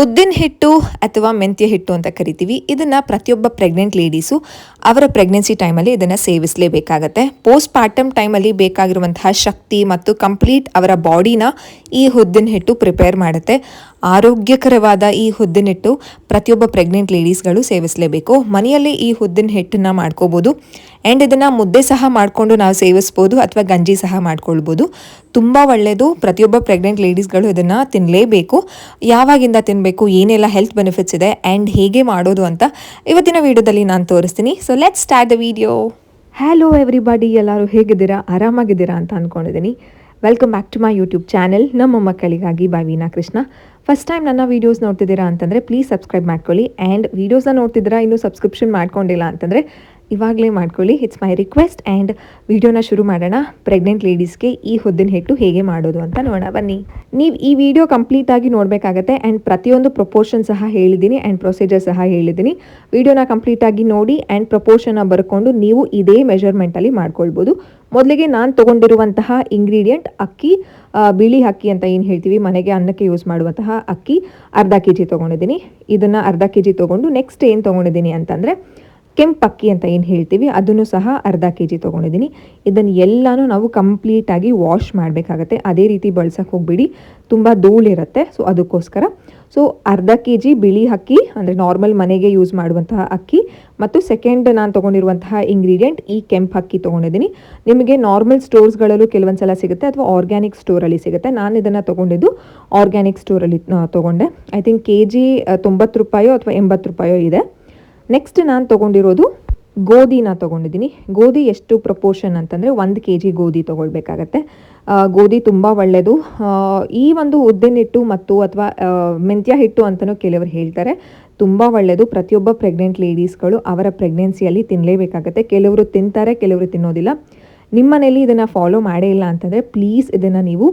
ಉದ್ದಿನ ಹಿಟ್ಟು ಅಥವಾ ಮೆಂತ್ಯ ಹಿಟ್ಟು ಅಂತ ಕರಿತೀವಿ. ಇದನ್ನು ಪ್ರತಿಯೊಬ್ಬ ಪ್ರೆಗ್ನೆಂಟ್ ಲೇಡೀಸು ಅವರ ಪ್ರೆಗ್ನೆನ್ಸಿ ಟೈಮಲ್ಲಿ ಇದನ್ನು ಸೇವಿಸಲೇಬೇಕಾಗತ್ತೆ. ಪೋಸ್ಟ್ ಪಾರ್ಟಮ್ ಟೈಮಲ್ಲಿ ಬೇಕಾಗಿರುವಂತಹ ಶಕ್ತಿ ಮತ್ತು ಕಂಪ್ಲೀಟ್ ಅವರ ಬಾಡಿನ ಈ ಉದ್ದಿನ ಹಿಟ್ಟು ಪ್ರಿಪೇರ್ ಮಾಡುತ್ತೆ. ಆರೋಗ್ಯಕರವಾದ ಈ ಹುದ್ದಿನ ಹಿಟ್ಟು ಪ್ರತಿಯೊಬ್ಬ ಪ್ರೆಗ್ನೆಂಟ್ ಲೇಡೀಸ್ಗಳು ಸೇವಿಸಲೇಬೇಕು. ಮನೆಯಲ್ಲಿ ಈ ಹುದ್ದಿನ ಹಿಟ್ಟನ್ನು ಮಾಡ್ಕೋಬೋದು. ಆ್ಯಂಡ್ ಇದನ್ನು ಮುದ್ದೆ ಸಹ ಮಾಡಿಕೊಂಡು ನಾವು ಸೇವಿಸ್ಬೋದು ಅಥವಾ ಗಂಜಿ ಸಹ ಮಾಡ್ಕೊಳ್ಬೋದು. ತುಂಬ ಒಳ್ಳೆಯದು ಪ್ರತಿಯೊಬ್ಬ ಪ್ರೆಗ್ನೆಂಟ್ ಲೇಡೀಸ್ಗಳು ಇದನ್ನು ತಿನ್ನಲೇಬೇಕು ಯಾವಾಗಿಂದ ತಿನ್ನಬೇಕು ಏನೆಲ್ಲ ಹೆಲ್ತ್ ಬೆನಿಫಿಟ್ಸ್ ಇದೆ ಆ್ಯಂಡ್ ಹೇಗೆ ಮಾಡೋದು ಅಂತ ಇವತ್ತಿನ ವಿಡಿಯೋದಲ್ಲಿ ನಾನು ತೋರಿಸ್ತೀನಿ. So let start the video hello everybody ಎಲ್ಲರೂ ಹೇಗಿದ್ದೀರಾ? ಆರಾಮಾಗಿದ್ದೀರಾ ಅಂತ ಅಂದ್ಕೊಂಡಿದ್ದೀನಿ welcome back to my YouTube channel ನಮ್ಮ ಮಕ್ಕಳಿಗಾಗಿ by Veena Krishna. First time ನನ್ನ ವೀಡಿಯೋಸ್ ನೋಡ್ತಿದ್ದೀರಾ ಅಂತಂದರೆ ಪ್ಲೀಸ್ ಸಬ್ಸ್ಕ್ರೈಬ್ ಮಾಡ್ಕೊಳ್ಳಿ. ಆ್ಯಂಡ್ ವೀಡಿಯೋಸ್ನ ನೋಡ್ತಿದ್ದೀರಾ, ಇನ್ನೂ ಸಬ್ಸ್ಕ್ರಿಪ್ಷನ್ ಮಾಡ್ಕೊಂಡಿಲ್ಲ ಅಂತಂದರೆ ಇವಾಗಲೇ ಮಾಡ್ಕೊಳ್ಳಿ. ಇಟ್ಸ್ ಮೈ ರಿಕ್ವೆಸ್ಟ್ ಆ್ಯಂಡ್ ವೀಡಿಯೋನ ಶುರು ಮಾಡೋಣ. ಪ್ರೆಗ್ನೆಂಟ್ ಲೇಡೀಸ್ಗೆ ಈ ಹೊದ್ದಿನ ಹಿಟ್ಟು ಹೇಗೆ ಮಾಡೋದು ಅಂತ ನೋಡೋಣ. ಬನ್ನಿ. ನೀವು ಈ ವಿಡಿಯೋ ಕಂಪ್ಲೀಟಾಗಿ ನೋಡಬೇಕಾಗತ್ತೆ ಆ್ಯಂಡ್ ಪ್ರತಿಯೊಂದು ಪ್ರಪೋರ್ಷನ್ ಸಹ ಹೇಳಿದ್ದೀನಿ ಆ್ಯಂಡ್ ಪ್ರೊಸೀಜರ್ ಸಹ ಹೇಳಿದ್ದೀನಿ. ವೀಡಿಯೋನ ಕಂಪ್ಲೀಟಾಗಿ ನೋಡಿ ಆ್ಯಂಡ್ ಪ್ರಪೋರ್ಷನ್ನ ಬರ್ಕೊಂಡು ನೀವು ಇದೇ ಮೆಷರ್ಮೆಂಟಲ್ಲಿ ಮಾಡ್ಕೊಳ್ಬೋದು. ಮೊದಲಿಗೆ ನಾನು ತೊಗೊಂಡಿರುವಂತಹ ಇಂಗ್ರೀಡಿಯೆಂಟ್ ಅಕ್ಕಿ ಬಿಳಿ ಅಕ್ಕಿ ಅಂತ ಏನು ಹೇಳ್ತೀವಿ? ಮನೆಗೆ ಅನ್ನಕ್ಕೆ ಯೂಸ್ ಮಾಡುವಂತಹ ಅಕ್ಕಿ ಅರ್ಧ ಕೆ ಜಿ ತೊಗೊಂಡಿದ್ದೀನಿ. ಇದನ್ನು ಅರ್ಧ ಕೆ ಜಿ ತೊಗೊಂಡು ನೆಕ್ಸ್ಟ್ ಏನು ತೊಗೊಂಡಿದ್ದೀನಿ ಅಂತಂದರೆ ಕೆಂಪಕ್ಕಿ ಅಂತ ಏನು ಹೇಳ್ತೀವಿ, ಅದನ್ನು ಸಹ ಅರ್ಧ ಕೆ ಜಿ ತೊಗೊಂಡಿದ್ದೀನಿ. ಇದನ್ನು ಎಲ್ಲನೂ ನಾವು ಕಂಪ್ಲೀಟಾಗಿ ವಾಶ್ ಮಾಡಬೇಕಾಗತ್ತೆ. ಅದೇ ರೀತಿ ಬಳ್ಸೋಕೆ ಹೋಗ್ಬಿಡಿ. ತುಂಬ ಧೂಳಿರುತ್ತೆ ಸೊ ಅದಕ್ಕೋಸ್ಕರ. ಸೊ ಅರ್ಧ ಕೆ ಜಿ ಬಿಳಿ ಅಕ್ಕಿ, ಅಂದರೆ ನಾರ್ಮಲ್ ಮನೆಗೆ ಯೂಸ್ ಮಾಡುವಂತಹ ಅಕ್ಕಿ, ಮತ್ತು ಸೆಕೆಂಡ್ ನಾನು ತೊಗೊಂಡಿರುವಂತಹ ಇಂಗ್ರೀಡಿಯೆಂಟ್ ಈ ಕೆಂಪು ಅಕ್ಕಿ ತೊಗೊಂಡಿದ್ದೀನಿ. ನಿಮಗೆ ನಾರ್ಮಲ್ ಸ್ಟೋರ್ಸ್ಗಳಲ್ಲೂ ಕೆಲವೊಂದು ಸಲ ಸಿಗುತ್ತೆ, ಅಥವಾ ಆರ್ಗ್ಯಾನಿಕ್ ಸ್ಟೋರಲ್ಲಿ ಸಿಗುತ್ತೆ. ನಾನು ಇದನ್ನು ತೊಗೊಂಡಿದ್ದು ಆರ್ಗ್ಯಾನಿಕ್ ಸ್ಟೋರಲ್ಲಿ ತೊಗೊಂಡೆ. ಐ ಥಿಂಕ್ ಕೆ ಜಿ ತೊಂಬತ್ತು ರೂಪಾಯೋ ಅಥವಾ ಎಂಬತ್ತು ರೂಪಾಯೋ ಇದೆ. ನೆಕ್ಸ್ಟ್ ನಾನು ತೊಗೊಂಡಿರೋದು ಗೋಧಿನ ತೊಗೊಂಡಿದ್ದೀನಿ. ಗೋಧಿ ಎಷ್ಟು ಪ್ರಪೋರ್ಷನ್ ಅಂತಂದರೆ ಒಂದು ಕೆ ಜಿ ಗೋಧಿ ತೊಗೊಳ್ಬೇಕಾಗತ್ತೆ. ಗೋಧಿ ತುಂಬ ಒಳ್ಳೆಯದು ಈ ಒಂದು ಉದ್ದಿನ ಹಿಟ್ಟು ಮತ್ತು ಅಥವಾ ಮೆಂತ್ಯ ಹಿಟ್ಟು ಅಂತಲೂ ಕೆಲವರು ಹೇಳ್ತಾರೆ. ತುಂಬ ಒಳ್ಳೆಯದು ಪ್ರತಿಯೊಬ್ಬ ಪ್ರೆಗ್ನೆಂಟ್ ಲೇಡೀಸ್ಗಳು ಅವರ ಪ್ರೆಗ್ನೆನ್ಸಿಯಲ್ಲಿ ತಿನ್ನಲೇಬೇಕಾಗತ್ತೆ ಕೆಲವರು ತಿಂತಾರೆ, ಕೆಲವರು ತಿನ್ನೋದಿಲ್ಲ. ನಿಮ್ಮ ಮನೇಲಿ ಇದನ್ನು ಫಾಲೋ ಮಾಡೇ ಇಲ್ಲ ಅಂತಂದರೆ ಪ್ಲೀಸ್ ಇದನ್ನು ನೀವು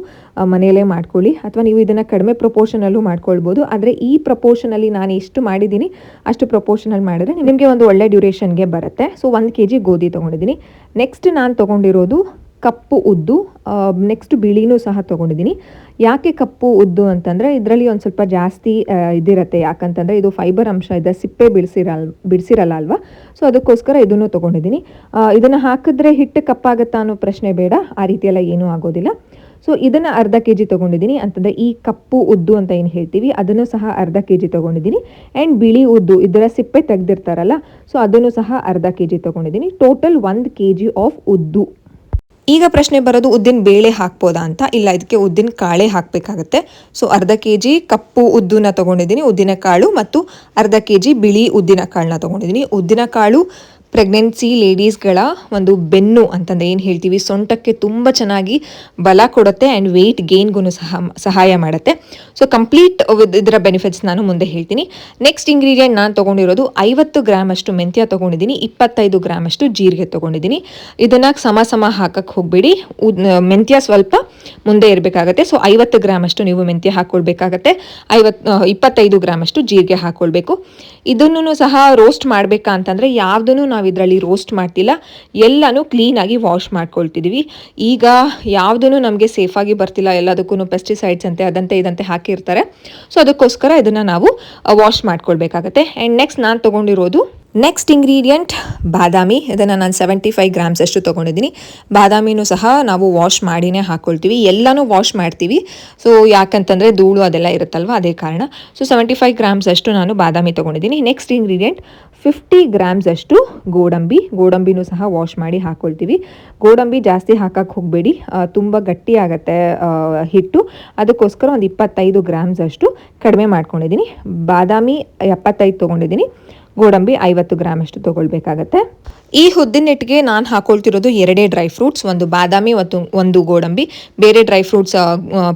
ಮನೆಯಲ್ಲೇ ಮಾಡ್ಕೊಳ್ಳಿ. ಅಥವಾ ನೀವು ಇದನ್ನು ಕಡಿಮೆ ಪ್ರಪೋರ್ಷನಲ್ಲೂ ಮಾಡ್ಕೊಳ್ಬೋದು. ಆದರೆ ಈ ಪ್ರಪೋರ್ಷನಲ್ಲಿ ನಾನು ಎಷ್ಟು ಮಾಡಿದ್ದೀನಿ, ಅಷ್ಟು ಪ್ರಪೋರ್ಷನಲ್ಲಿ ಮಾಡಿದ್ರೆ ನಿಮಗೆ ಒಂದು ಒಳ್ಳೆ ಡ್ಯೂರೇಷನ್ಗೆ ಬರುತ್ತೆ. ಸೊ ಒಂದು ಕೆ ಜಿ ಗೋಧಿ ತೊಗೊಂಡಿದ್ದೀನಿ. ನೆಕ್ಸ್ಟ್ ನಾನು ತೊಗೊಂಡಿರೋದು ಕಪ್ಪು ಉದ್ದು ನೆಕ್ಸ್ಟ್ ಬಿಳಿನೂ ಸಹ ತೊಗೊಂಡಿದ್ದೀನಿ. ಯಾಕೆ ಕಪ್ಪು ಉದ್ದು ಅಂತಂದರೆ ಇದರಲ್ಲಿ ಒಂದು ಸ್ವಲ್ಪ ಜಾಸ್ತಿ ಇದಿರತ್ತೆ. ಯಾಕಂತಂದರೆ ಇದು ಫೈಬರ್ ಅಂಶ ಇದೆ, ಸಿಪ್ಪೆ ಬಿಡಿಸಿರಲ್ ಬಿಡಿಸಿರಲ್ಲ ಅಲ್ವಾ? ಸೊ ಅದಕ್ಕೋಸ್ಕರ ಇದನ್ನು ತೊಗೊಂಡಿದ್ದೀನಿ. ಇದನ್ನು ಹಾಕಿದ್ರೆ ಹಿಟ್ಟು ಕಪ್ಪಾಗುತ್ತಾ ಅನ್ನೋ ಪ್ರಶ್ನೆ ಬೇಡ, ಆ ರೀತಿಯೆಲ್ಲ ಏನೂ ಆಗೋದಿಲ್ಲ. ಸೊ ಇದನ್ನು ಅರ್ಧ ಕೆ ಜಿ ತೊಗೊಂಡಿದ್ದೀನಿ. ಅಂತಂದರೆ ಈ ಕಪ್ಪು ಉದ್ದು ಅಂತ ಏನು ಹೇಳ್ತೀವಿ, ಅದನ್ನು ಸಹ ಅರ್ಧ ಕೆ ಜಿ ತೊಗೊಂಡಿದ್ದೀನಿ. ಆ್ಯಂಡ್ ಬಿಳಿ ಉದ್ದು, ಇದರ ಸಿಪ್ಪೆ ತೆಗೆದಿರ್ತಾರಲ್ಲ ಸೊ ಅದನ್ನು ಸಹ ಅರ್ಧ ಕೆ ಜಿ ತೊಗೊಂಡಿದ್ದೀನಿ. ಟೋಟಲ್ ಒಂದು ಕೆ ಜಿ ಆಫ್ ಉದ್ದು. ಈಗ ಪ್ರಶ್ನೆ ಬರೋದು ಉದ್ದಿನ ಬೇಳೆ ಹಾಕ್ಬೋದಾ ಅಂತ? ಇಲ್ಲ, ಇದಕ್ಕೆ ಉದ್ದಿನ ಕಾಳೆ ಹಾಕಬೇಕಾಗತ್ತೆ. ಸೊ ಅರ್ಧ ಕೆ ಜಿ ಕಪ್ಪು ಉದ್ದನ್ನ ತೊಗೊಂಡಿದ್ದೀನಿ, ಉದ್ದಿನ ಕಾಳು ಮತ್ತು ಅರ್ಧ ಕೆ ಜಿ ಬಿಳಿ ಉದ್ದಿನ ಕಾಳನ್ನ ತೊಗೊಂಡಿದ್ದೀನಿ. ಉದ್ದಿನ ಕಾಳು ಪ್ರೆಗ್ನೆನ್ಸಿ ಲೇಡೀಸ್ಗಳ ಒಂದು ಬೆನ್ನು ಅಂತಂದರೆ ಏನು ಹೇಳ್ತೀವಿ? ಸೊಂಟಕ್ಕೆ ತುಂಬ ಚೆನ್ನಾಗಿ ಬಲ ಕೊಡುತ್ತೆ ಆ್ಯಂಡ್ ವೆಯ್ಟ್ ಗೇನ್ಗೂ ಸಹ ಸಹಾಯ ಮಾಡುತ್ತೆ. ಸೊ ಕಂಪ್ಲೀಟ್ ಇದರ ಬೆನಿಫಿಟ್ಸ್ ನಾನು ಮುಂದೆ ಹೇಳ್ತೀನಿ. ನೆಕ್ಸ್ಟ್ ಇಂಗ್ರೀಡಿಯೆಂಟ್ ನಾನು ತೊಗೊಂಡಿರೋದು ಐವತ್ತು ಗ್ರಾಮ್ ಅಷ್ಟು ಮೆಂತ್ಯ ತೊಗೊಂಡಿದ್ದೀನಿ, ಇಪ್ಪತ್ತೈದು ಗ್ರಾಮ್ ಅಷ್ಟು ಜೀರಿಗೆ ತೊಗೊಂಡಿದ್ದೀನಿ. ಇದನ್ನು ಸಮ ಸಮ ಹಾಕಕ್ಕೆ ಹೋಗಬೇಡಿ. ಮೆಂತ್ಯ ಸ್ವಲ್ಪ ಮುಂದೆ ಇರಬೇಕಾಗತ್ತೆ. ಸೊ ಐವತ್ತು ಗ್ರಾಮ್ ಅಷ್ಟು ನೀವು ಮೆಂತ್ಯ ಹಾಕ್ಕೊಳ್ಬೇಕಾಗತ್ತೆ ಐವತ್ತು ಇಪ್ಪತ್ತೈದು ಗ್ರಾಮ್ ಅಷ್ಟು ಜೀರಿಗೆ ಹಾಕ್ಕೊಳ್ಬೇಕು ಇದನ್ನು ಸಹ ರೋಸ್ಟ್ ಮಾಡಬೇಕಾ ಅಂತಂದರೆ ಯಾವುದನ್ನು ನಾವು ಇದರಲ್ಲಿ ರೋಸ್ಟ್ ಮಾಡ್ತಿಲ್ಲ. ಎಲ್ಲನೂ ಕ್ಲೀನಾಗಿ ವಾಶ್ ಮಾಡ್ಕೊಳ್ತಿದ್ದೀವಿ ಈಗ ಯಾವುದೂ ನಮಗೆ ಸೇಫಾಗಿ ಬರ್ತಿಲ್ಲ ಎಲ್ಲದಕ್ಕೂ ಪೆಸ್ಟಿಸೈಡ್ಸ್ ಅಂತೆ, ಅದಂತೆ, ಇದಂತೆ ಹಾಕಿರ್ತಾರೆ. ಸೊ ಅದಕ್ಕೋಸ್ಕರ ಇದನ್ನು ನಾವು ವಾಶ್ ಮಾಡ್ಕೊಳ್ಬೇಕಾಗತ್ತೆ. ಆ್ಯಂಡ್ ನೆಕ್ಸ್ಟ್ ನಾನು ತೊಗೊಂಡಿರೋದು ನೆಕ್ಸ್ಟ್ ಇಂಗ್ರೀಡಿಯೆಂಟ್ ಬಾದಾಮಿ. ಇದನ್ನು ನಾನು ಸೆವೆಂಟಿ ಫೈವ್ ಗ್ರಾಮ್ಸ್ ಅಷ್ಟು ತೊಗೊಂಡಿದ್ದೀನಿ. ಬಾದಾಮಿನೂ ಸಹ ನಾವು ವಾಶ್ ಮಾಡಿನೇ ಹಾಕ್ಕೊಳ್ತೀವಿ ಎಲ್ಲನೂ ವಾಶ್ ಮಾಡ್ತೀವಿ. ಸೊ ಯಾಕಂತಂದರೆ ಧೂಳು ಅದೆಲ್ಲ ಇರುತ್ತಲ್ವ, ಅದೇ ಕಾರಣ. ಸೊ ಸೆವೆಂಟಿ ಫೈವ್ ಗ್ರಾಮ್ಸ್ ಅಷ್ಟು ನಾನು ಬಾದಾಮಿ ತೊಗೊಂಡಿದ್ದೀನಿ. ನೆಕ್ಸ್ಟ್ ಇಂಗ್ರೀಡಿಯೆಂಟ್ ಫಿಫ್ಟಿ ಗ್ರಾಮ್ಸ್ ಅಷ್ಟು ಗೋಡಂಬಿ. ಗೋಡಂಬಿನೂ ಸಹ ವಾಶ್ ಮಾಡಿ ಹಾಕ್ಕೊಳ್ತೀವಿ ಗೋಡಂಬಿ ಜಾಸ್ತಿ ಹಾಕಕ್ಕೆ ಹೋಗಬೇಡಿ. ತುಂಬ ಗಟ್ಟಿ ಆಗುತ್ತೆ ಹಿಟ್ಟು. ಅದಕ್ಕೋಸ್ಕರ ಒಂದು ಇಪ್ಪತ್ತೈದು ಗ್ರಾಮ್ಸ್ ಅಷ್ಟು ಕಡಿಮೆ ಮಾಡ್ಕೊಂಡಿದ್ದೀನಿ. ಬಾದಾಮಿ ಎಪ್ಪತ್ತೈದು ತೊಗೊಂಡಿದ್ದೀನಿ. ಗೋಡಂಬಿ ಐವತ್ತು ಗ್ರಾಮ್ ಅಷ್ಟು ತೊಗೊಳ್ಬೇಕಾಗತ್ತೆ. ಈ ಹುದ್ದಿನೆಟ್ಟಿಗೆ ನಾನು ಹಾಕೊಳ್ತಿರೋದು ಎರಡೇ ಡ್ರೈ ಫ್ರೂಟ್ಸ್ ಒಂದು ಬಾದಾಮಿ ಮತ್ತು ಒಂದು ಗೋಡಂಬಿ. ಬೇರೆ ಡ್ರೈ ಫ್ರೂಟ್ಸ್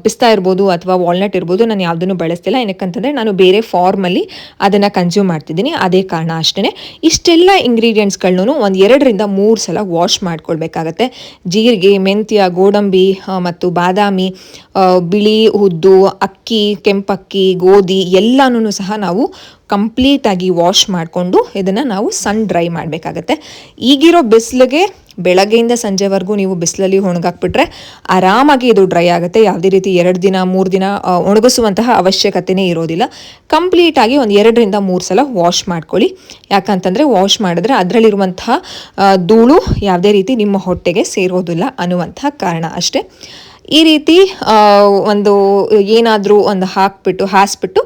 ಪಿಸ್ತಾ ಇರ್ಬೋದು ಅಥವಾ ವಾಲ್ನಟ್ ಇರ್ಬೋದು, ನಾನು ಯಾವುದನ್ನು ಬಳಸ್ತಿಲ್ಲ. ಏನಕ್ಕಂತಂದರೆ ನಾನು ಬೇರೆ ಫಾರ್ಮಲ್ಲಿ ಅದನ್ನು ಕನ್ಸ್ಯೂಮ್ ಮಾಡ್ತಿದ್ದೀನಿ. ಅದೇ ಕಾರಣ ಅಷ್ಟೇ ಇಷ್ಟೆಲ್ಲ ಇಂಗ್ರೀಡಿಯೆಂಟ್ಸ್ಗಳನ್ನೂ ಒಂದು ಎರಡರಿಂದ ಮೂರು ಸಲ ವಾಶ್ ಮಾಡ್ಕೊಳ್ಬೇಕಾಗತ್ತೆ. ಜೀರಿಗೆ, ಮೆಂತ್ಯ, ಗೋಡಂಬಿ ಮತ್ತು ಬಾದಾಮಿ ಬಿಳಿ, ಉದ್ದು, ಅಕ್ಕಿ, ಕೆಂಪಕ್ಕಿ, ಗೋಧಿ ಎಲ್ಲನೂ ಸಹ ನಾವು ಕಂಪ್ಲೀಟಾಗಿ ವಾಶ್ ಮಾಡಿಕೊಂಡು ಇದನ್ನು ನಾವು ಸನ್ ಡ್ರೈ ಮಾಡಬೇಕಾಗತ್ತೆ. ಈಗಿರೋ ಬಿಸಿಲಿಗೆ ಬೆಳಗ್ಗೆಯಿಂದ ಸಂಜೆವರೆಗೂ ನೀವು ಬಿಸಿಲಲ್ಲಿ ಒಣಗಾಕ್ಬಿಟ್ರೆ ಆರಾಮಾಗಿ ಇದು ಡ್ರೈ ಆಗುತ್ತೆ. ಯಾವುದೇ ರೀತಿ ಎರಡು ದಿನ, ಮೂರು ದಿನ ಒಣಗಿಸುವಂತಹ ಅವಶ್ಯಕತೆನೇ ಇರೋದಿಲ್ಲ. ಕಂಪ್ಲೀಟಾಗಿ ಒಂದು ಎರಡರಿಂದ ಮೂರು ಸಲ ವಾಶ್ ಮಾಡ್ಕೊಳ್ಳಿ. ಯಾಕಂತಂದರೆ ವಾಶ್ ಮಾಡಿದ್ರೆ ಅದರಲ್ಲಿರುವಂತಹ ಧೂಳು ಯಾವುದೇ ರೀತಿ ನಿಮ್ಮ ಹೊಟ್ಟೆಗೆ ಸೇರೋದಿಲ್ಲ ಅನ್ನುವಂತಹ ಕಾರಣ ಅಷ್ಟೇ. ಈ ರೀತಿ ಒಂದು ಏನಾದರೂ ಒಂದು ಹಾಕ್ಬಿಟ್ಟು, ಹಾಸ್ಬಿಟ್ಟು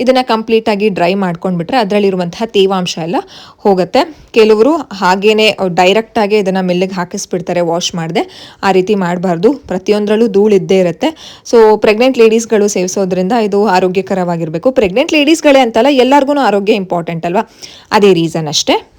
ಇದನ್ನು ಕಂಪ್ಲೀಟಾಗಿ ಡ್ರೈ ಮಾಡ್ಕೊಂಡ್ಬಿಟ್ರೆ ಅದರಲ್ಲಿರುವಂತಹ ತೇವಾಂಶ ಎಲ್ಲ ಹೋಗುತ್ತೆ. ಕೆಲವರು ಹಾಗೇನೆ ಡೈರೆಕ್ಟಾಗಿ ಇದನ್ನು ಮಿಲ್ಲಿಗೆ ಹಾಕಿಸ್ಬಿಡ್ತಾರೆ ವಾಶ್ ಮಾಡದೆ. ಆ ರೀತಿ ಮಾಡಬಾರ್ದು. ಪ್ರತಿಯೊಂದರಲ್ಲೂ ಧೂಳು ಇದ್ದೇ ಇರುತ್ತೆ. ಸೊ ಪ್ರೆಗ್ನೆಂಟ್ ಲೇಡೀಸ್ಗಳು ಸೇವಿಸೋದ್ರಿಂದ ಇದು ಆರೋಗ್ಯಕರವಾಗಿರಬೇಕು. ಪ್ರೆಗ್ನೆಂಟ್ ಲೇಡೀಸ್ಗಳೇ ಅಂತಲ್ಲ ಎಲ್ಲರಿಗೂ ಆರೋಗ್ಯ ಇಂಪಾರ್ಟೆಂಟ್ ಅಲ್ವಾ? ಅದೇ ರೀಸನ್ ಅಷ್ಟೇ.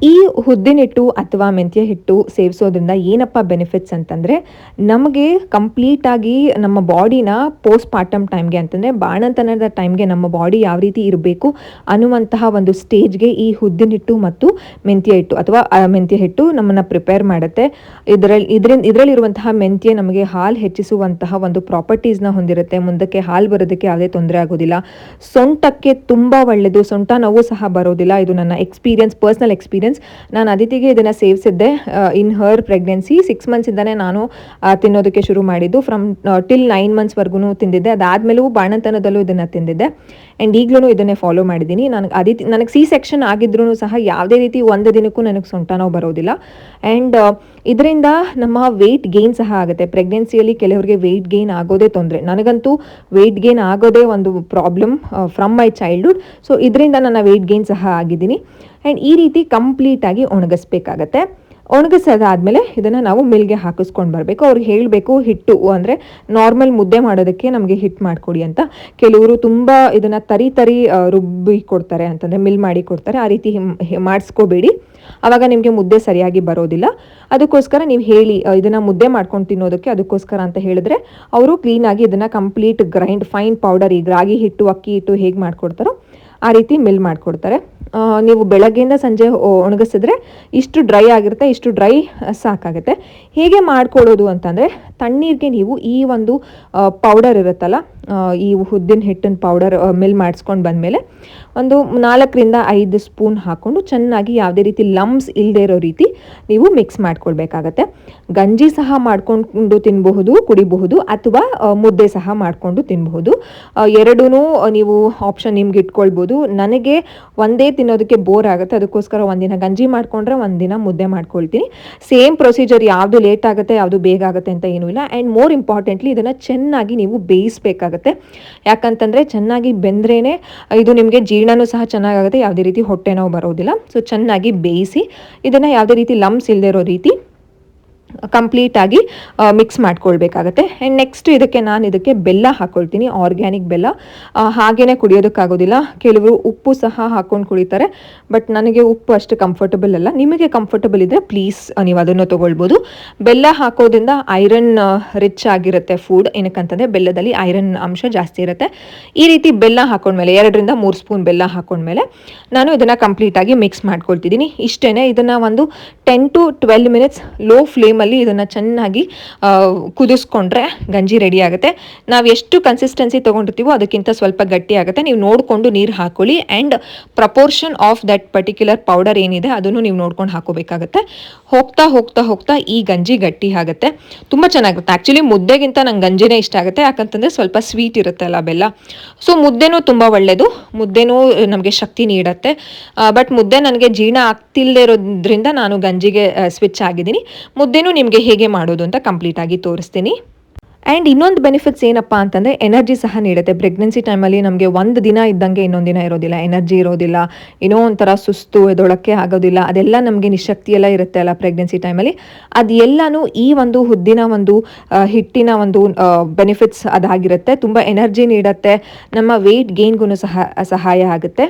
ಈ ಉದ್ದಿನ ಹಿಟ್ಟು ಅಥವಾ ಮೆಂತ್ಯ ಹಿಟ್ಟು ಸೇವಿಸೋದ್ರಿಂದ ಏನಪ್ಪ ಬೆನಿಫಿಟ್ಸ್ ಅಂತಂದರೆ ನಮಗೆ ಕಂಪ್ಲೀಟಾಗಿ ನಮ್ಮ ಬಾಡಿನ ಪೋಸ್ಟ್ ಪಾರ್ಟಮ್ ಟೈಮ್ಗೆ ಅಂತಂದರೆ ಬಾಣಂತನದ ಟೈಮ್ಗೆ ನಮ್ಮ ಬಾಡಿ ಯಾವ ರೀತಿ ಇರಬೇಕು ಅನ್ನುವಂತಹ ಒಂದು ಸ್ಟೇಜ್ಗೆ ಈ ಉದ್ದಿನ ಹಿಟ್ಟು ಮತ್ತು ಮೆಂತ್ಯ ಹಿಟ್ಟು ಅಥವಾ ಮೆಂತ್ಯ ಹಿಟ್ಟು ನಮ್ಮನ್ನು ಪ್ರಿಪೇರ್ ಮಾಡುತ್ತೆ. ಇದರಲ್ಲಿ, ಇದರಿಂದ, ಇದರಲ್ಲಿರುವಂತಹ ಮೆಂತ್ಯ ನಮಗೆ ಹಾಲು ಹೆಚ್ಚಿಸುವಂತಹ ಒಂದು ಪ್ರಾಪರ್ಟೀಸ್ನ ಹೊಂದಿರುತ್ತೆ. ಮುಂದಕ್ಕೆ ಹಾಲು ಬರೋದಕ್ಕೆ ಯಾವುದೇ ತೊಂದರೆ ಆಗೋದಿಲ್ಲ. ಸೊಂಟಕ್ಕೆ ತುಂಬ ಒಳ್ಳೆಯದು ಸೊಂಟ ನೋವು ಸಹ ಬರೋದಿಲ್ಲ. ಇದು ನನ್ನ ಎಕ್ಸ್ಪೀರಿಯನ್ಸ್ ಪರ್ಸ್ನಲ್ ಎಕ್ಸ್ಪೀರಿಯನ್ಸ್ ನಾನು ಅದಿತಿಗೆ ಇದನ್ನು ಸೇವಿಸಿದ್ದೆ ಇನ್ ಹರ್ ಪ್ರೆಗ್ನೆನ್ಸಿ ಸಿಕ್ಸ್ ಮಂತ್ಸಿಂದನೇ ನಾನು ತಿನ್ನೋದಕ್ಕೆ ಶುರು ಮಾಡಿದ್ದು. ಫ್ರಮ್ ಟಿಲ್ ನೈನ್ ಮಂತ್ಸ್ವರೆಗೂ ತಿಂದಿದ್ದೆ. ಅದಾದಮೇಲೂ ಬಾಣಂತನದಲ್ಲೂ ಇದನ್ನು ತಿಂದಿದ್ದೆ. ಆ್ಯಂಡ್ ಈಗಲೂ ಇದನ್ನೇ ಫಾಲೋ ಮಾಡಿದ್ದೀನಿ. ನನಗೆ ಅದೇ ನನಗೆ ಸಿ ಸೆಕ್ಷನ್ ಆಗಿದ್ರೂ ಸಹ ಯಾವುದೇ ರೀತಿ ಒಂದು ದಿನಕ್ಕೂ ನನಗೆ ಸೊಂಟ ನೋವು ಬರೋದಿಲ್ಲ. ಆ್ಯಂಡ್ ಇದರಿಂದ ನಮ್ಮ ವೆಯ್ಟ್ ಗೇನ್ ಸಹ ಆಗುತ್ತೆ. ಪ್ರೆಗ್ನೆನ್ಸಿಯಲ್ಲಿ ಕೆಲವರಿಗೆ ವೆಯ್ಟ್ ಗೇನ್ ಆಗೋದೇ ತೊಂದರೆ. ನನಗಂತೂ ವೆಯ್ಟ್ ಗೇನ್ ಆಗೋದೇ ಒಂದು problem from my childhood so ಇದರಿಂದ ನನ್ನ ವೆಯ್ಟ್ ಗೇನ್ ಸಹ ಆಗಿದ್ದೀನಿ. ಆ್ಯಂಡ್ ಈ ರೀತಿ ಕಂಪ್ಲೀಟಾಗಿ ಒಣಗಿಸ್ಬೇಕಾಗತ್ತೆ. ಒಣಗಿಸೋದಾದ್ಮೇಲೆ ಇದನ್ನು ನಾವು ಮಿಲ್ಗೆ ಹಾಕಿಸ್ಕೊಂಡು ಬರಬೇಕು. ಅವ್ರಿಗೆ ಹೇಳಬೇಕು ಹಿಟ್ಟು ಅಂದರೆ ನಾರ್ಮಲ್ ಮುದ್ದೆ ಮಾಡೋದಕ್ಕೆ ನಮಗೆ ಹಿಟ್ಟು ಮಾಡಿಕೊಡಿ ಅಂತ. ಕೆಲವರು ತುಂಬ ಇದನ್ನು ತರಿ ತರಿ ರುಬ್ಬಿ ಕೊಡ್ತಾರೆ ಅಂತಂದರೆ ಮಿಲ್ ಮಾಡಿ ಕೊಡ್ತಾರೆ. ಆ ರೀತಿ ಮಾಡಿಸ್ಕೋಬೇಡಿ. ಆವಾಗ ನಿಮಗೆ ಮುದ್ದೆ ಸರಿಯಾಗಿ ಬರೋದಿಲ್ಲ. ಅದಕ್ಕೋಸ್ಕರ ನೀವು ಹೇಳಿ ಇದನ್ನು ಮುದ್ದೆ ಮಾಡ್ಕೊಂಡು ತಿನ್ನೋದಕ್ಕೆ ಅದಕ್ಕೋಸ್ಕರ ಅಂತ ಹೇಳಿದ್ರೆ ಅವರು ಕ್ಲೀನಾಗಿ ಇದನ್ನು ಕಂಪ್ಲೀಟ್ ಗ್ರೈಂಡ್ ಫೈನ್ ಪೌಡರ್ ಈಗ ರಾಗಿ ಹಿಟ್ಟು, ಅಕ್ಕಿ ಹಿಟ್ಟು ಹೇಗೆ ಮಾಡ್ಕೊಡ್ತಾರೋ ಆ ರೀತಿ ಮಿಲ್ ಮಾಡಿಕೊಡ್ತಾರೆ. ನೀವು ಬೆಳಗ್ಗೆಯಿಂದ ಸಂಜೆ ಒಣಗಿಸಿದ್ರೆ ಇಷ್ಟು ಡ್ರೈ ಆಗಿರುತ್ತೆ, ಇಷ್ಟು ಡ್ರೈ ಸಾಕಾಗುತ್ತೆ. ಹೇಗೆ ಮಾಡ್ಕೊಳ್ಳೋದು ಅಂತಂದರೆ, ತಣ್ಣೀರಿಗೆ ನೀವು ಈ ಒಂದು ಪೌಡರ್ ಇರುತ್ತಲ್ಲ ಈ ಉದ್ದಿನ ಹಿಟ್ಟಿನ ಪೌಡರ್ ಮಿಲ್ ಮಾಡಿಸ್ಕೊಂಡು ಬಂದಮೇಲೆ ಒಂದು ನಾಲ್ಕರಿಂದ ಐದು ಸ್ಪೂನ್ ಹಾಕ್ಕೊಂಡು ಚೆನ್ನಾಗಿ ಯಾವುದೇ ರೀತಿ ಲಮ್ಸ್ ಇಲ್ಲದೆ ಇರೋ ರೀತಿ ನೀವು ಮಿಕ್ಸ್ ಮಾಡ್ಕೊಳ್ಬೇಕಾಗತ್ತೆ. ಗಂಜಿ ಸಹ ಮಾಡ್ಕೊಂಡು ತಿನ್ನಬಹುದು ಕುಡಿಬಹುದು ಅಥವಾ ಮುದ್ದೆ ಸಹ ಮಾಡಿಕೊಂಡು ತಿನ್ನಬಹುದು ಎರಡೂ ನೀವು ಆಪ್ಷನ್ ನಿಮ್ಗೆ ಇಟ್ಕೊಳ್ಬೋದು. ನನಗೆ ಒಂದೇ ತಿನ್ನೋದಕ್ಕೆ ಬೋರ್ ಆಗುತ್ತೆ. ಅದಕ್ಕೋಸ್ಕರ ಒಂದಿನ ಗಂಜಿ ಮಾಡಿಕೊಂಡ್ರೆ ಒಂದಿನ ಮುದ್ದೆ ಮಾಡ್ಕೊಳ್ತೀನಿ. ಸೇಮ್ ಪ್ರೊಸೀಜರ್ ಯಾವುದು ಲೇಟ್ ಆಗುತ್ತೆ, ಯಾವುದು ಬೇಗ ಆಗುತ್ತೆ ಅಂತ ಏನೂ ಇಲ್ಲ. ಆ್ಯಂಡ್ ಮೋರ್ ಇಂಪಾರ್ಟೆಂಟ್ಲಿ ಇದನ್ನು ಚೆನ್ನಾಗಿ ನೀವು ಬೇಯಿಸಬೇಕಾಗತ್ತೆ. ಯಾಕಂತಂದರೆ ಚೆನ್ನಾಗಿ ಬೆಂದ್ರೇ ಇದು ನಿಮಗೆ ಜೀರ್ಣನೂ ಸಹ ಚೆನ್ನಾಗಾಗುತ್ತೆ. ಯಾವುದೇ ರೀತಿ ಹೊಟ್ಟೆ ನೋವು ಬರೋದಿಲ್ಲ. ಸೊ ಚೆನ್ನಾಗಿ ಬೇಯಿಸಿ ಇದನ್ನು ಯಾವುದೇ ರೀತಿ ಲಮ್ಸ್ ಇಲ್ಲದೆ ರೀತಿ ಕಂಪ್ಲೀಟಾಗಿ ಮಿಕ್ಸ್ ಮಾಡ್ಕೊಳ್ಬೇಕಾಗತ್ತೆ. ಆ್ಯಂಡ್ ನೆಕ್ಸ್ಟ್ ಇದಕ್ಕೆ ನಾನು ಇದಕ್ಕೆ ಬೆಲ್ಲ ಹಾಕ್ಕೊಳ್ತೀನಿ ಆರ್ಗ್ಯಾನಿಕ್ ಬೆಲ್ಲ. ಹಾಗೇ ಕುಡಿಯೋದಕ್ಕಾಗೋದಿಲ್ಲ. ಕೆಲವರು ಉಪ್ಪು ಸಹ ಹಾಕ್ಕೊಂಡು ಕುಡಿತಾರೆ. ಬಟ್ ನನಗೆ ಉಪ್ಪು ಅಷ್ಟು ಕಂಫರ್ಟಬಲ್ ಅಲ್ಲ. ನಿಮಗೆ ಕಂಫರ್ಟಬಲ್ ಇದ್ದರೆ ಪ್ಲೀಸ್ ನೀವು ಅದನ್ನು ತೊಗೊಳ್ಬೋದು. ಬೆಲ್ಲ ಹಾಕೋದ್ರಿಂದ ಐರನ್ ರಿಚ್ ಆಗಿರುತ್ತೆ ಫುಡ್ ಏನಕ್ಕಂತಂದರೆ ಬೆಲ್ಲದಲ್ಲಿ ಐರನ್ ಅಂಶ ಜಾಸ್ತಿ ಇರುತ್ತೆ. ಈ ರೀತಿ ಬೆಲ್ಲ ಹಾಕೊಂಡ್ಮೇಲೆ, ಎರಡರಿಂದ ಮೂರು ಸ್ಪೂನ್ ಬೆಲ್ಲ ಹಾಕೊಂಡ್ಮೇಲೆ, ನಾನು ಇದನ್ನು ಕಂಪ್ಲೀಟಾಗಿ ಮಿಕ್ಸ್ ಮಾಡ್ಕೊಳ್ತಿದ್ದೀನಿ. ಇಷ್ಟೇ ಇದನ್ನು ಒಂದು ten to twelve minutes low ಫ್ಲೇಮಲ್ಲಿ ಇದನ್ನು ಚೆನ್ನಾಗಿ ಕುದಿಸ್ಕೊಂಡ್ರೆ ಗಂಜಿ ರೆಡಿ ಆಗುತ್ತೆ. ನಾವು ಎಷ್ಟು ಕನ್ಸಿಸ್ಟೆನ್ಸಿ ತೊಗೊಂಡಿರ್ತೀವೋ ಅದಕ್ಕಿಂತ ಸ್ವಲ್ಪ ಗಟ್ಟಿ ಆಗುತ್ತೆ. ನೀವು ನೋಡಿಕೊಂಡು ನೀರು ಹಾಕೊಳ್ಳಿ. And proportion of that particular powder ಏನಿದೆ ಅದನ್ನು ನೀವು ನೋಡ್ಕೊಂಡು ಹಾಕೋಬೇಕಾಗತ್ತೆ. ಹೋಗ್ತಾ ಹೋಗ್ತಾ ಹೋಗ್ತಾ ಈ ಗಂಜಿ ಗಟ್ಟಿ ಆಗುತ್ತೆ. ತುಂಬ ಚೆನ್ನಾಗಿರುತ್ತೆ. ಆ್ಯಕ್ಚುಲಿ ಮುದ್ದೆಗಿಂತ ನಂಗೆ ಗಂಜಿನೇ ಇಷ್ಟ ಆಗುತ್ತೆ. ಯಾಕಂತಂದರೆ ಸ್ವಲ್ಪ ಸ್ವೀಟ್ ಇರುತ್ತೆ ಅಲ್ಲ ಬೆಲ್ಲ. ಸೊ ಮುದ್ದೆನೂ ತುಂಬ ಒಳ್ಳೆಯದು ಮುದ್ದೆನೂ ನಮಗೆ ಶಕ್ತಿ ನೀಡುತ್ತೆ. ಬಟ್ ಮುದ್ದೆ ನನಗೆ ಜೀರ್ಣ ಆಗ್ತಿಲ್ಲದೆ ಇರೋದ್ರಿಂದ ನಾನು ಗಂಜಿಗೆ ಸ್ವಿಚ್ ಆಗಿದ್ದೀನಿ. ಮುದ್ದೆನೂ ನಿಮಗೆ ಹೇಗೆ ಮಾಡೋದು ಅಂತ ಕಂಪ್ಲೀಟ್ ಆಗಿ ತೋರಿಸ್ತೀನಿ. ಆ್ಯಂಡ್ ಇನ್ನೊಂದು ಬೆನಿಫಿಟ್ಸ್ ಏನಪ್ಪ ಅಂತಂದರೆ ಎನರ್ಜಿ ಸಹ ನೀಡುತ್ತೆ. ಪ್ರೆಗ್ನೆನ್ಸಿ ಟೈಮಲ್ಲಿ ನಮಗೆ ಒಂದು ದಿನ ಇದ್ದಂಗೆ ಇನ್ನೊಂದು ದಿನ ಇರೋದಿಲ್ಲ. ಎನರ್ಜಿ ಇರೋದಿಲ್ಲ. ಏನೋ ಒಂಥರ ಸುಸ್ತು, ಎದೊಳಕ್ಕೆ ಆಗೋದಿಲ್ಲ. ಅದೆಲ್ಲ ನಮಗೆ ನಿಶಕ್ತಿ ಎಲ್ಲ ಇರುತ್ತೆ ಅಲ್ಲ ಪ್ರೆಗ್ನೆನ್ಸಿ ಟೈಮಲ್ಲಿ ಅದೆಲ್ಲನೂ ಈ ಒಂದು ಹುದ್ದಿನ ಒಂದು ಹಿಟ್ಟಿನ ಒಂದು ಬೆನಿಫಿಟ್ಸ್ ಅದಾಗಿರುತ್ತೆ. ತುಂಬ ಎನರ್ಜಿ ನೀಡುತ್ತೆ. ನಮ್ಮ ವೆಯ್ಟ್ ಗೇನ್ಗೂ ಸಹ, ಸಹಾಯ ಆಗುತ್ತೆ.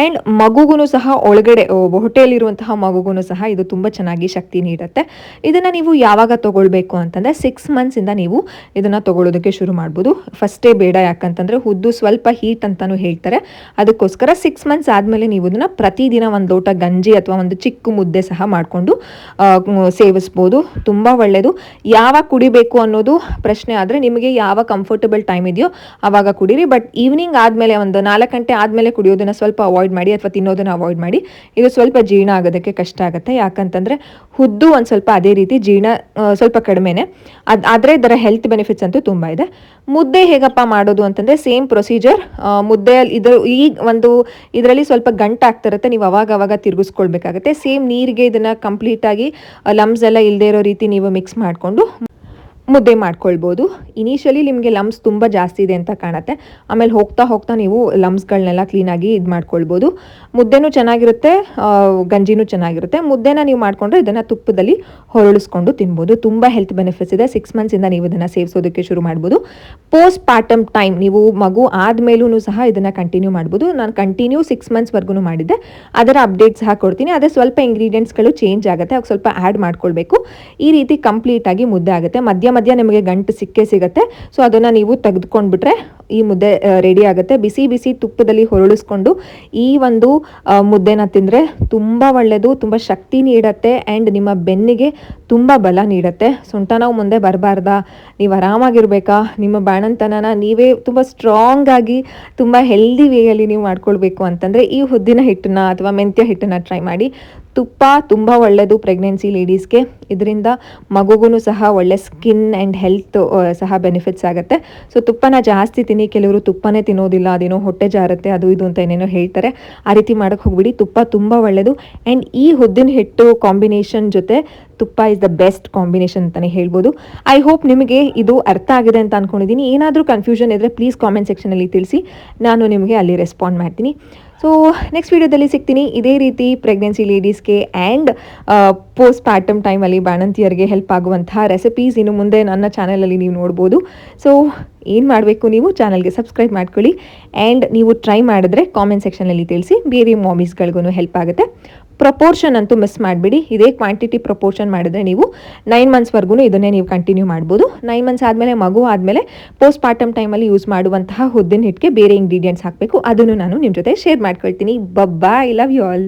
ಆ್ಯಂಡ್ ಮಗುಗೂ ಸಹ ಒಳಗಡೆ ಹೊಟ್ಟೆಯಲ್ಲಿರುವಂತಹ ಮಗುಗೂ ಸಹ ಇದು ತುಂಬ ಚೆನ್ನಾಗಿ ಶಕ್ತಿ ನೀಡುತ್ತೆ. ಇದನ್ನು ನೀವು ಯಾವಾಗ ತೊಗೊಳ್ಬೇಕು ಅಂತಂದರೆ ಸಿಕ್ಸ್ ಮಂತ್ಸಿಂದ ನೀವು ಇದನ್ನು ತೊಗೊಳ್ಳೋದಕ್ಕೆ ಶುರು ಮಾಡ್ಬೋದು. ಫಸ್ಟೇ ಬೇಡ ಯಾಕಂತಂದರೆ ಹುದ್ದು ಸ್ವಲ್ಪ ಹೀಟ್ ಅಂತಲೂ ಹೇಳ್ತಾರೆ. ಅದಕ್ಕೋಸ್ಕರ ಸಿಕ್ಸ್ ಮಂತ್ಸ್ ಆದಮೇಲೆ ನೀವು ಇದನ್ನು ಪ್ರತಿದಿನ ಒಂದು ಲೋಟ ಗಂಜಿ ಅಥವಾ ಒಂದು ಚಿಕ್ಕ ಮುದ್ದೆ ಸಹ ಮಾಡಿಕೊಂಡು ಸೇವಿಸ್ಬೋದು. ತುಂಬ ಒಳ್ಳೆಯದು ಯಾವಾಗ ಕುಡಿಬೇಕು ಅನ್ನೋದು ಪ್ರಶ್ನೆ ಆದರೆ ನಿಮಗೆ ಯಾವ ಕಂಫರ್ಟಬಲ್ ಟೈಮ್ ಇದೆಯೋ ಆವಾಗ ಕುಡೀರಿ. ಬಟ್ ಈವ್ನಿಂಗ್ ಆದಮೇಲೆ ಒಂದು ನಾಲ್ಕು ಗಂಟೆ ಆದಮೇಲೆ ಕುಡಿಯೋದನ್ನು ಸ್ವಲ್ಪ ಅವಾಯ್ಡ್ ಅವಾಯ್ಡ್ ಮಾಡಿ ಅಥವಾ ತಿನ್ನೋದನ್ನು ಅವಾಯ್ಡ್ ಮಾಡಿ, ಇದು ಸ್ವಲ್ಪ ಜೀರ್ಣ ಆಗೋದಕ್ಕೆ ಕಷ್ಟ ಆಗುತ್ತೆ. ಯಾಕಂತಂದರೆ ಹುದ್ದು ಒಂದು ಸ್ವಲ್ಪ ಅದೇ ರೀತಿ ಜೀರ್ಣ ಸ್ವಲ್ಪ ಕಡಿಮೆನೆ. ಅದು, ಆದರೆ ಇದರ ಹೆಲ್ತ್ ಬೆನಿಫಿಟ್ಸ್ ಅಂತೂ ತುಂಬ ಇದೆ. ಮುದ್ದೆ ಹೇಗಪ್ಪ ಮಾಡೋದು ಅಂತಂದರೆ ಸೇಮ್ ಪ್ರೊಸೀಜರ್ ಮುದ್ದೆಯಲ್ಲಿ ಇದು, ಈ ಒಂದು ಇದರಲ್ಲಿ ಸ್ವಲ್ಪ ಗಂಟು ಆಗ್ತಿರುತ್ತೆ ನೀವು ಅವಾಗ ಅವಾಗ ತಿರುಗಿಸ್ಕೊಳ್ಬೇಕಾಗತ್ತೆ. ಸೇಮ್ ನೀರಿಗೆ ಇದನ್ನು ಕಂಪ್ಲೀಟಾಗಿ ಲಮ್ಸ್ ಎಲ್ಲ ಇಲ್ಲದೇ ಇರೋ ರೀತಿ ನೀವು ಮಿಕ್ಸ್ ಮಾಡಿಕೊಂಡು ಮುದ್ದೆ ಮಾಡ್ಕೊಳ್ಬೋದು. ಇನಿಷಿಯಲಿ ನಿಮಗೆ ಲಮ್ಸ್ ತುಂಬ ಜಾಸ್ತಿ ಇದೆ ಅಂತ ಕಾಣುತ್ತೆ. ಆಮೇಲೆ ಹೋಗ್ತಾ ಹೋಗ್ತಾ ನೀವು ಲಮ್ಸ್ಗಳನ್ನೆಲ್ಲ ಕ್ಲೀನಾಗಿ ಇದು ಮಾಡ್ಕೊಳ್ಬೋದು. ಮುದ್ದೆನೂ ಚೆನ್ನಾಗಿರುತ್ತೆ ಗಂಜಿನೂ ಚೆನ್ನಾಗಿರುತ್ತೆ. ಮುದ್ದೆನ ನೀವು ಮಾಡಿಕೊಂಡ್ರೆ ಇದನ್ನು ತುಪ್ಪದಲ್ಲಿ ಹೊರಳಿಸ್ಕೊಂಡು ತಿನ್ಬೋದು. ತುಂಬ ಹೆಲ್ತ್ ಬೆನಿಫಿಟ್ಸ್ ಇದೆ. ಸಿಕ್ಸ್ ಮಂತ್ಸಿಂದ ನೀವು ಇದನ್ನು ಸೇವಿಸೋದಕ್ಕೆ ಶುರು ಮಾಡ್ಬೋದು. ಪೋಸ್ಟ್ ಪಾರ್ಟಮ್ ಟೈಮ್ ನೀವು ಮಗು ಆದಮೇಲೂ ಸಹ ಇದನ್ನು ಕಂಟಿನ್ಯೂ ಮಾಡ್ಬೋದು. ನಾನು ಕಂಟಿನ್ಯೂ ಸಿಕ್ಸ್ ಮಂತ್ಸ್ವರೆಗೂ ಮಾಡಿದ್ದೆ. ಅದರ ಅಪ್ಡೇಟ್ ಸಹ ಕೊಡ್ತೀನಿ. ಅದೇ ಸ್ವಲ್ಪ ಇಂಗ್ರೀಡಿಯೆಂಟ್ಸ್ಗಳು ಚೇಂಜ್ ಆಗುತ್ತೆ. ಅವಾಗ ಸ್ವಲ್ಪ ಆ್ಯಡ್ ಮಾಡ್ಕೊಳ್ಬೇಕು. ಈ ರೀತಿ ಕಂಪ್ಲೀಟಾಗಿ ಮುದ್ದೆ ಆಗುತ್ತೆ. ಮಧ್ಯ ಮಧ್ಯ ನಿಮಗೆ ಗಂಟು ಸಿಕ್ಕೇ ಸಿಗುತ್ತೆ. ಸೊ ಅದನ್ನು ನೀವು ತೆಗೆದುಕೊಂಡ್ಬಿಟ್ರೆ ಈ ಮುದ್ದೆ ರೆಡಿ ಆಗುತ್ತೆ. ಬಿಸಿ ಬಿಸಿ ತುಪ್ಪದಲ್ಲಿ ಹೊರಳಿಸ್ಕೊಂಡು ಈ ಒಂದು ಮುದ್ದೆನ ತಿಂದರೆ ತುಂಬ ಒಳ್ಳೆಯದು ತುಂಬ ಶಕ್ತಿ ನೀಡುತ್ತೆ ಆ್ಯಂಡ್ ನಿಮ್ಮ ಬೆನ್ನಿಗೆ ತುಂಬ ಬಲ ನೀಡುತ್ತೆ. ಸೊಂಟ ನಾವು ಮುಂದೆ ಬರಬಾರ್ದಾ. ನೀವು ಆರಾಮಾಗಿರ್ಬೇಕಾ? ನಿಮ್ಮ ಬಾಣಂತನನ ನೀವೇ ತುಂಬ ಸ್ಟ್ರಾಂಗ್ ಆಗಿ, ತುಂಬ ಹೆಲ್ದಿ ವೇಯಲ್ಲಿ ನೀವು ಮಾಡ್ಕೊಳ್ಬೇಕು ಅಂತಂದರೆ ಈ ಉದ್ದಿನ ಹಿಟ್ಟನ್ನ ಅಥವಾ ಮೆಂತ್ಯ ಹಿಟ್ಟನ್ನ ಟ್ರೈ ಮಾಡಿ ತುಪ್ಪ ತುಂಬ ಒಳ್ಳೆಯದು ಪ್ರೆಗ್ನೆನ್ಸಿ ಲೇಡೀಸ್ಗೆ ಇದರಿಂದ ಮಗುಗೂ ಸಹ ಒಳ್ಳೆ ಸ್ಕಿನ್ ಆ್ಯಂಡ್ ಹೆಲ್ತ್ ಸಹ ಬೆನಿಫಿಟ್ಸ್ ಆಗುತ್ತೆ. ಸೊ ತುಪ್ಪನ ಜಾಸ್ತಿ ತಿನ್ನಿ. ಕೆಲವರು ತುಪ್ಪನೇ ತಿನ್ನೋದಿಲ್ಲ, ಅದೇನೋ ಹೊಟ್ಟೆ ಜಾರುತ್ತೆ, ಅದು ಇದು ಅಂತ ಏನೇನೋ ಹೇಳ್ತಾರೆ. ಆ ರೀತಿ ಮಾಡೋಕ್ಕೆ ಹೋಗ್ಬಿಡಿ. ತುಪ್ಪ ತುಂಬ ಒಳ್ಳೆಯದು ಆ್ಯಂಡ್ ಈ ಉದ್ದಿನ ಹಿಟ್ಟು ಕಾಂಬಿನೇಷನ್ ಜೊತೆ ತುಪ್ಪ ಇಸ್ ದ ಬೆಸ್ಟ್ ಕಾಂಬಿನೇಷನ್ ಅಂತಲೇ ಹೇಳ್ಬೋದು. ಐ ಹೋಪ್ ನಿಮಗೆ ಇದು ಅರ್ಥ ಆಗಿದೆ ಅಂತ ಅಂದ್ಕೊಂಡಿದ್ದೀನಿ ಏನಾದರೂ ಕನ್ಫ್ಯೂಷನ್ ಇದ್ದರೆ ಪ್ಲೀಸ್ ಕಾಮೆಂಟ್ ಸೆಕ್ಷನಲ್ಲಿ ತಿಳಿಸಿ. ನಾನು ನಿಮಗೆ ಅಲ್ಲಿ ರೆಸ್ಪಾಂಡ್ ಮಾಡ್ತೀನಿ. ಸೊ ನೆಕ್ಸ್ಟ್ ವೀಡಿಯೋದಲ್ಲಿ ಸಿಗ್ತೀನಿ. ಇದೇ ರೀತಿ ಪ್ರೆಗ್ನೆನ್ಸಿ ಲೇಡೀಸ್ಗೆ ಆ್ಯಂಡ್ ಪೋಸ್ಟ್ ಪ್ಯಾಟಮ್ ಟೈಮಲ್ಲಿ ಬಾಣಂತಿಯರಿಗೆ ಹೆಲ್ಪ್ ಆಗುವಂತಹ ರೆಸಿಪೀಸ್ ಇನ್ನು ಮುಂದೆ ನನ್ನ ಚಾನಲಲ್ಲಿ ನೀವು ನೋಡ್ಬೋದು. ಸೊ ಏನು ಮಾಡಬೇಕು ನೀವು, ಚಾನಲ್ಗೆ ಸಬ್ಸ್ಕ್ರೈಬ್ ಮಾಡ್ಕೊಳ್ಳಿ. ಆ್ಯಂಡ್ ನೀವು ಟ್ರೈ ಮಾಡಿದ್ರೆ ಕಾಮೆಂಟ್ ಸೆಕ್ಷನಲ್ಲಿ ತಿಳಿಸಿ, ಬೇರೆ ಮಾಮೀಸ್ಗಳಿಗೂ ಹೆಲ್ಪ್ ಆಗುತ್ತೆ. ಪ್ರಪೋರ್ಷನ್ ಅಂತೂ ಮಿಸ್ ಮಾಡಿಬಿಡಿ. ಇದೇ ಕ್ವಾಂಟಿಟಿ ಪ್ರಪೋರ್ಷನ್ ಮಾಡಿದ್ರೆ ನೀವು ನೈನ್ ಮಂತ್ಸ್ವರೆಗೂ ಇದನ್ನೇ ನೀವು ಕಂಟಿನ್ಯೂ ಮಾಡ್ಬೋದು. ನೈನ್ ಮಂತ್ಸ್ ಆದಮೇಲೆ, ಮಗು ಆದಮೇಲೆ ಪೋಸ್ಟ್ ಪಾರ್ಟಮ್ ಟೈಮಲ್ಲಿ ಯೂಸ್ ಮಾಡುವಂತಹ ಹುದ್ದಿನ ಹಿಟ್ಟಿಗೆ ಬೇರೆ ಇಂಗ್ರೀಡಿಯೆಂಟ್ಸ್ ಹಾಕಬೇಕು. ಅದನ್ನು ನಾನು ನಿಮ್ಮ ಜೊತೆ ಶೇರ್ ಮಾಡ್ಕೊಳ್ತೀನಿ. ಬಬ್ಬಾ ಐ ಲವ್ ಯು ಆಲ್